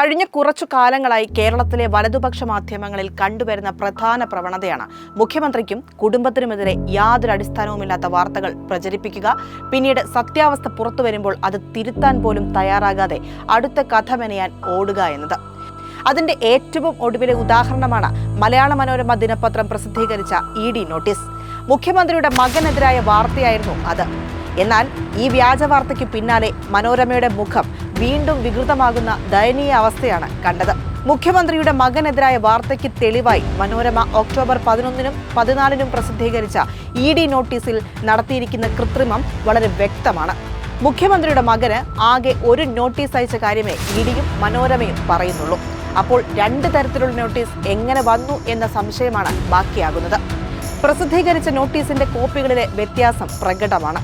കഴിഞ്ഞ കുറച്ചു കാലങ്ങളായി കേരളത്തിലെ വലതുപക്ഷ മാധ്യമങ്ങളിൽ കണ്ടുവരുന്ന പ്രധാന പ്രവണതയാണ്. മുഖ്യമന്ത്രിക്കും കുടുംബത്തിനുമെതിരെ യാതൊരു അടിസ്ഥാനവുമില്ലാത്ത വാർത്തകൾ പ്രചരിപ്പിക്കുക. പിന്നീട് സത്യാവസ്ഥ പുറത്തു വരുമ്പോൾ അത് തിരുത്താൻ പോലും തയ്യാറാകാതെ അടുത്ത കഥ മെനയാൻ ഓടുക എന്നത്. അതിന്റെ ഏറ്റവും ഒടുവിലെ ഉദാഹരണമാണ് മലയാള മനോരമ ദിനപത്രം പ്രസിദ്ധീകരിച്ച ഇ ഡി നോട്ടീസ്. മുഖ്യമന്ത്രിയുടെ മകനെതിരായ വാർത്തയായിരുന്നു അത്. എന്നാൽ ഈ വ്യാജ വാർത്തയ്ക്ക് പിന്നാലെ മനോരമയുടെ മുഖം വീണ്ടും വികൃതമാകുന്ന ദയനീയ അവസ്ഥയാണ് കണ്ടത്. മുഖ്യമന്ത്രിയുടെ മകനെതിരായ വാർത്തയ്ക്ക് തെളിവായി മനോരമ ഒക്ടോബർ പതിനൊന്നിനും പതിനാലിനും പ്രസിദ്ധീകരിച്ച ഇ ഡി നോട്ടീസിൽ നടത്തിയിരിക്കുന്ന കൃത്രിമം വളരെ വ്യക്തമാണ്. മുഖ്യമന്ത്രിയുടെ മകന് ആകെ ഒരു നോട്ടീസ് അയച്ച കാര്യമേ ഇഡിയും മനോരമയും പറയുന്നുള്ളൂ. അപ്പോൾ രണ്ട് തരത്തിലുള്ള നോട്ടീസ് എങ്ങനെ വന്നു എന്ന സംശയമാണ് ബാക്കിയാകുന്നത്. പ്രസിദ്ധീകരിച്ച നോട്ടീസിന്റെ കോപ്പികളിലെ വ്യത്യാസം പ്രകടമാണ്.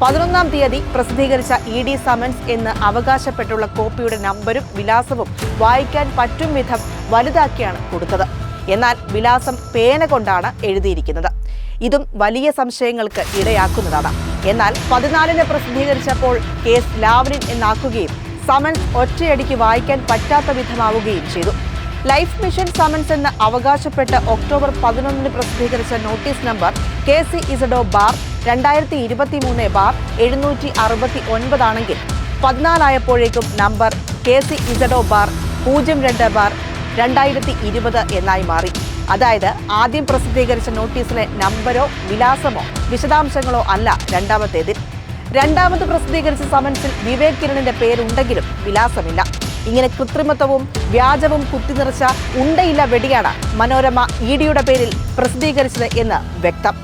പതിനൊന്നാം തീയതി പ്രസിദ്ധീകരിച്ച ഇ ഡി സമൻസ് എന്ന് അവകാശപ്പെട്ടുള്ള കോപ്പിയുടെ നമ്പരും വിലാസവും വായിക്കാൻ പറ്റും വിധം വലുതാക്കിയാണ് കൊടുത്തത്. എന്നാൽ വിലാസം പേന കൊണ്ടാണ് എഴുതിയിരിക്കുന്നത്. ഇതും വലിയ സംശയങ്ങൾക്ക് ഇടയാക്കുന്നതാണ്. എന്നാൽ പതിനാലിന് പ്രസിദ്ധീകരിച്ചപ്പോൾ കേസ് ലാവ്ലിൻ എന്നാക്കുകയും സമൻസ് ഒറ്റയടിക്ക് വായിക്കാൻ പറ്റാത്ത വിധമാവുകയും ചെയ്തു. ലൈഫ് മിഷൻ സമൻസ് എന്ന് അവകാശപ്പെട്ട് ഒക്ടോബർ പതിനൊന്നിന് പ്രസിദ്ധീകരിച്ച നോട്ടീസ് നമ്പർ കെ സി ഇസഡോ ബാർ രണ്ടായിരത്തി ഇരുപത്തി മൂന്ന് ബാർ എഴുന്നൂറ്റി അറുപത്തി ഒൻപതാണെങ്കിൽ പതിനാലായപ്പോഴേക്കും നമ്പർ കെ സി ഇസഡോ ബാർ പൂജ്യം രണ്ട് ബാർ രണ്ടായിരത്തി ഇരുപത് എന്നായി മാറി. അതായത് ആദ്യം പ്രസിദ്ധീകരിച്ച നോട്ടീസിലെ നമ്പരോ വിലാസമോ വിശദാംശങ്ങളോ അല്ല രണ്ടാമത്തേതിൽ. രണ്ടാമത് പ്രസിദ്ധീകരിച്ച സമൻസിൽ വിവേക് കിരണിന്റെ പേരുണ്ടെങ്കിലും വിലാസമില്ല. ഇങ്ങനെ കൃത്രിമത്വവും വ്യാജവും കുത്തിനിറച്ച ഉണ്ടയില്ല വെടിയാണ് മനോരമ ഇ ഡിയുടെ പേരിൽ പ്രസിദ്ധീകരിച്ചത് എന്ന് വ്യക്തം.